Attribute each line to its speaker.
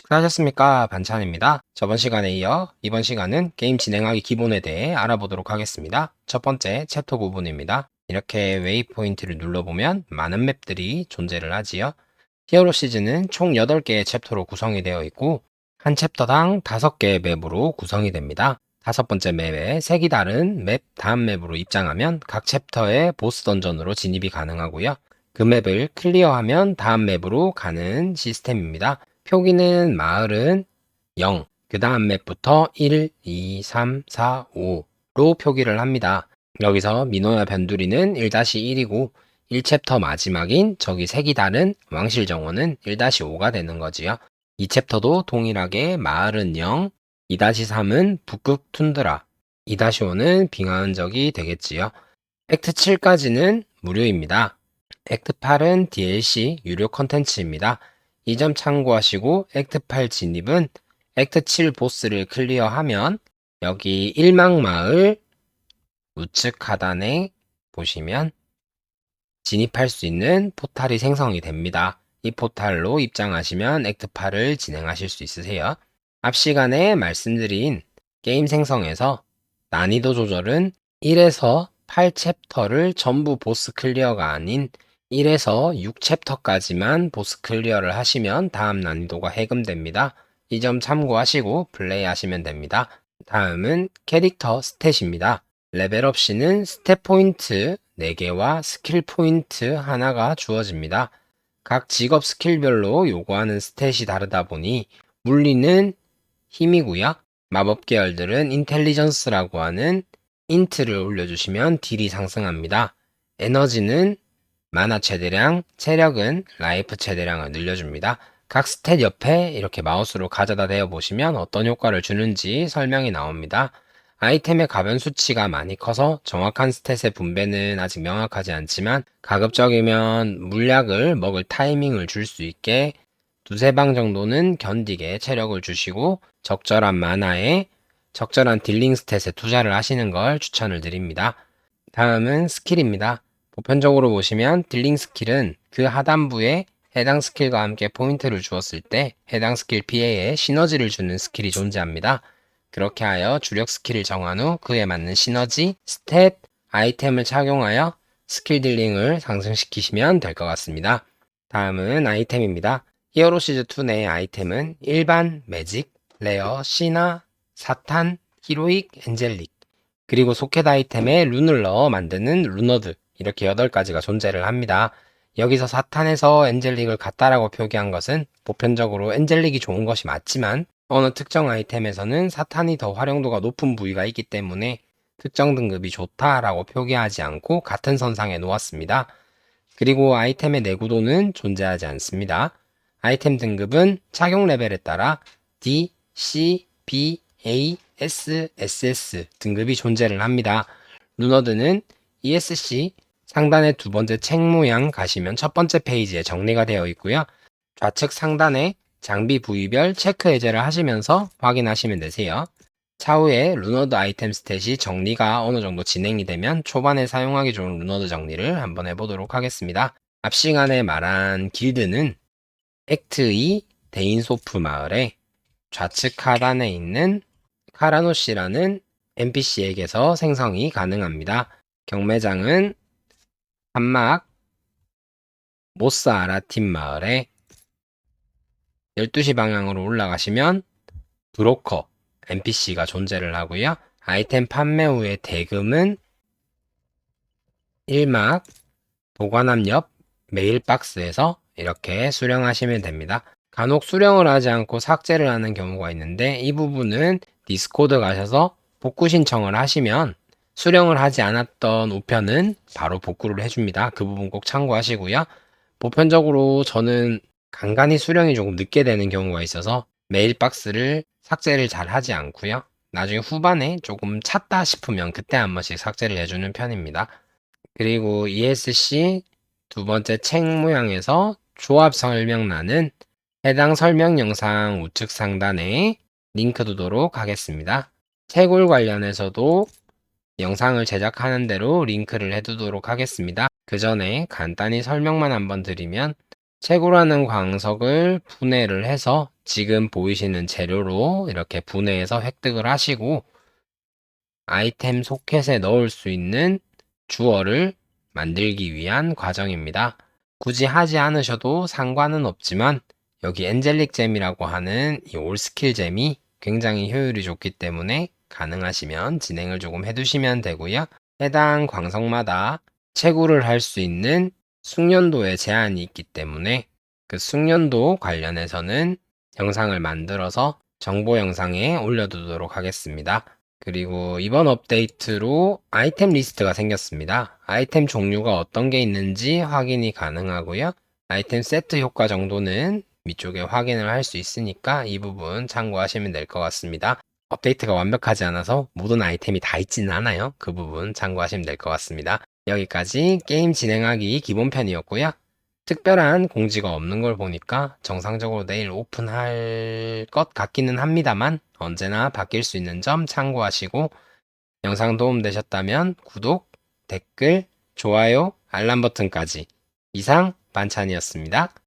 Speaker 1: 식사하셨습니까? 반찬입니다. 저번 시간에 이어 이번 시간은 게임 진행하기 기본에 대해 알아보도록 하겠습니다. 첫 번째 챕터 구분입니다. 이렇게 웨이포인트를 눌러보면 많은 맵들이 존재를 하지요. 히어로 시즌은 총 8개의 챕터로 구성이 되어 있고 한 챕터당 5개의 맵으로 구성이 됩니다. 다섯 번째 맵에 색이 다른 맵 다음 맵으로 입장하면 각 챕터의 보스 던전으로 진입이 가능하고요. 그 맵을 클리어하면 다음 맵으로 가는 시스템입니다. 표기는 마을은 0, 그 다음 맵부터 1, 2, 3, 4, 5로 표기를 합니다. 여기서 민호야 변두리는 1-1이고 1챕터 마지막인 저기 색이 다른 왕실 정원은 1-5가 되는 거지요. 이 챕터도 동일하게 마을은 0, 2-3은 북극 툰드라, 2-5는 빙하은 적이 되겠지요. 액트 7까지는 무료입니다. 액트 8은 DLC 유료 컨텐츠입니다. 이 점 참고하시고 액트 8 진입은 액트 7 보스를 클리어하면 여기 일망마을 우측 하단에 보시면 진입할 수 있는 포탈이 생성이 됩니다. 이 포탈로 입장하시면 액트 8을 진행하실 수 있으세요. 앞 시간에 말씀드린 게임 생성에서 난이도 조절은 1에서 8 챕터를 전부 보스 클리어가 아닌 1에서 6챕터까지만 보스 클리어를 하시면 다음 난이도가 해금됩니다. 이 점 참고하시고 플레이하시면 됩니다. 다음은 캐릭터 스탯입니다. 레벨업 시는 스탯 포인트 4개와 스킬 포인트 하나가 주어집니다. 각 직업 스킬별로 요구하는 스탯이 다르다 보니 물리는 힘이고요. 마법 계열들은 인텔리전스라고 하는 인트를 올려주시면 딜이 상승합니다. 에너지는 만화 최대량, 체력은 라이프 최대량을 늘려줍니다. 각 스탯 옆에 이렇게 마우스로 가져다 대어 보시면 어떤 효과를 주는지 설명이 나옵니다. 아이템의 가변 수치가 많이 커서 정확한 스탯의 분배는 아직 명확하지 않지만 가급적이면 물약을 먹을 타이밍을 줄 수 있게 두세 방 정도는 견디게 체력을 주시고 적절한 만화에 적절한 딜링 스탯에 투자를 하시는 걸 추천을 드립니다. 다음은 스킬입니다. 보편적으로 보시면 딜링 스킬은 그 하단부에 해당 스킬과 함께 포인트를 주었을 때 해당 스킬 피해에 시너지를 주는 스킬이 존재합니다. 그렇게 하여 주력 스킬을 정한 후 그에 맞는 시너지, 스탯, 아이템을 착용하여 스킬 딜링을 상승시키시면 될 것 같습니다. 다음은 아이템입니다. 히어로 시즈 2 내 아이템은 일반, 매직, 레어, 시나, 사탄, 히로익, 엔젤릭 그리고 소켓 아이템에 룬을 넣어 만드는 루너드 이렇게 8가지가 존재를 합니다. 여기서 사탄에서 엔젤릭을 같다라고 표기한 것은 보편적으로 엔젤릭이 좋은 것이 맞지만 어느 특정 아이템에서는 사탄이 더 활용도가 높은 부위가 있기 때문에 특정 등급이 좋다라고 표기하지 않고 같은 선상에 놓았습니다. 그리고 아이템의 내구도는 존재하지 않습니다. 아이템 등급은 착용 레벨에 따라 D, C, B, A, S, SS 등급이 존재를 합니다. 루너드는 ESC 상단의 두 번째 책 모양 가시면 첫 번째 페이지에 정리가 되어 있고요. 좌측 상단에 장비 부위별 체크 해제를 하시면서 확인하시면 되세요. 차후에 루너드 아이템 스탯이 정리가 어느 정도 진행이 되면 초반에 사용하기 좋은 루너드 정리를 한번 해보도록 하겠습니다. 앞 시간에 말한 길드는 액트 2 데인소프 마을에 좌측 하단에 있는 카라노시라는 NPC에게서 생성이 가능합니다. 경매장은 한막 모스 아라팀 마을에 12시 방향으로 올라가시면 브로커 NPC가 존재를 하고요. 아이템 판매 후의 대금은 1막 보관함 옆 메일 박스에서 이렇게 수령하시면 됩니다. 간혹 수령을 하지 않고 삭제를 하는 경우가 있는데 이 부분은 디스코드 가셔서 복구 신청을 하시면 수령을 하지 않았던 우편은 바로 복구를 해줍니다. 그 부분 꼭 참고하시고요. 보편적으로 저는 간간히 수령이 조금 늦게 되는 경우가 있어서 메일 박스를 삭제를 잘 하지 않고요. 나중에 후반에 조금 찼다 싶으면 그때 한 번씩 삭제를 해주는 편입니다. 그리고 ESC 두 번째 책 모양에서 조합 설명란은 해당 설명 영상 우측 상단에 링크 두도록 하겠습니다. 채굴 관련해서도 영상을 제작하는 대로 링크를 해두도록 하겠습니다. 그 전에 간단히 설명만 한번 드리면 채굴하는 광석을 분해를 해서 지금 보이시는 재료로 이렇게 분해해서 획득을 하시고 아이템 소켓에 넣을 수 있는 주어를 만들기 위한 과정입니다. 굳이 하지 않으셔도 상관은 없지만 여기 엔젤릭 잼이라고 하는 이 올스킬 잼이 굉장히 효율이 좋기 때문에 가능하시면 진행을 조금 해두시면 되고요. 해당 광석마다 채굴을 할 수 있는 숙련도에 제한이 있기 때문에 그 숙련도 관련해서는 영상을 만들어서 정보 영상에 올려두도록 하겠습니다. 그리고 이번 업데이트로 아이템 리스트가 생겼습니다. 아이템 종류가 어떤 게 있는지 확인이 가능하고요. 아이템 세트 효과 정도는 위쪽에 확인을 할 수 있으니까 이 부분 참고하시면 될 것 같습니다. 업데이트가 완벽하지 않아서 모든 아이템이 다 있지는 않아요. 그 부분 참고하시면 될 것 같습니다. 여기까지 게임 진행하기 기본편이었고요. 특별한 공지가 없는 걸 보니까 정상적으로 내일 오픈할 것 같기는 합니다만 언제나 바뀔 수 있는 점 참고하시고 영상 도움되셨다면 구독, 댓글, 좋아요, 알람 버튼까지 이상 반찬이었습니다.